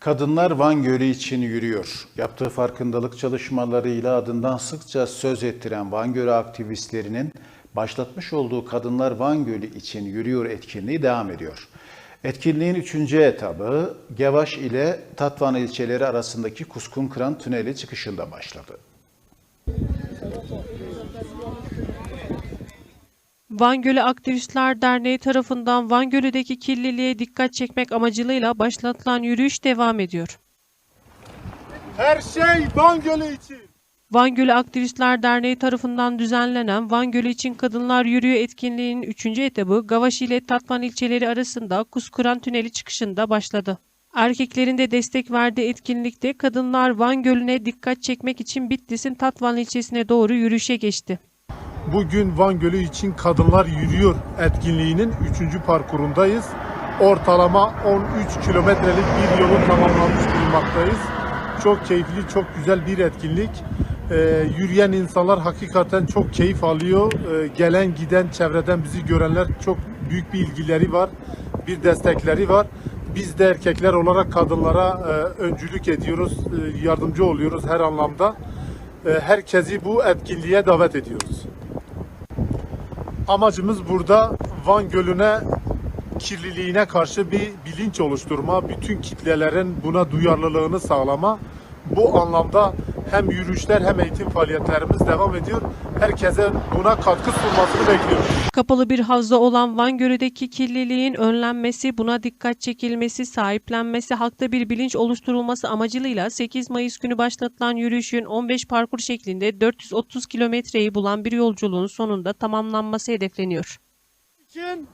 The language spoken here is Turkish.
Kadınlar Van Gölü için yürüyor. Yaptığı farkındalık çalışmalarıyla adından sıkça söz ettiren Van Gölü aktivistlerinin başlatmış olduğu Kadınlar Van Gölü için yürüyor etkinliği devam ediyor. Etkinliğin üçüncü etabı Gevaş ile Tatvan ilçeleri arasındaki Kuskun Kıran Tüneli çıkışında başladı. Van Gölü Aktivistler Derneği tarafından Van Gölü'deki kirliliğe dikkat çekmek amacılığıyla başlatılan yürüyüş devam ediyor. Her şey Van Gölü için. Van Gölü Aktivistler Derneği tarafından düzenlenen Van Gölü için Kadınlar Yürüyor etkinliğinin 3. etabı Gavaş ile Tatvan ilçeleri arasında Kuskuran Tüneli çıkışında başladı. Erkeklerin de destek verdiği etkinlikte kadınlar Van Gölü'ne dikkat çekmek için Bitlis'in Tatvan ilçesine doğru yürüyüşe geçti. Bugün Van Gölü için Kadınlar Yürüyor etkinliğinin 3. parkurundayız. Ortalama 13 kilometrelik bir yolu tamamlamış bulunmaktayız. Çok keyifli, çok güzel bir etkinlik. Ee, yürüyen insanlar hakikaten çok keyif alıyor. Ee, gelen giden çevreden bizi görenler çok büyük bir ilgileri var, bir destekleri var. Biz de erkekler olarak kadınlara e, öncülük ediyoruz, e, yardımcı oluyoruz her anlamda. E, herkesi bu etkinliğe davet ediyoruz. Amacımız burada Van Gölü'ne kirliliğine karşı bir bilinç oluşturma, bütün kitlelerin buna duyarlılığını sağlama. Bu anlamda hem yürüyüşler hem eğitim faaliyetlerimiz devam ediyor. Herkese buna katkı sunmasını bekliyoruz. Kapalı bir havza olan Van Gölü'deki kirliliğin önlenmesi, buna dikkat çekilmesi, sahiplenmesi, halkta bir bilinç oluşturulması amacılığıyla 8 Mayıs günü başlatılan yürüyüşün 15 parkur şeklinde 430 kilometreyi bulan bir yolculuğun sonunda tamamlanması hedefleniyor. için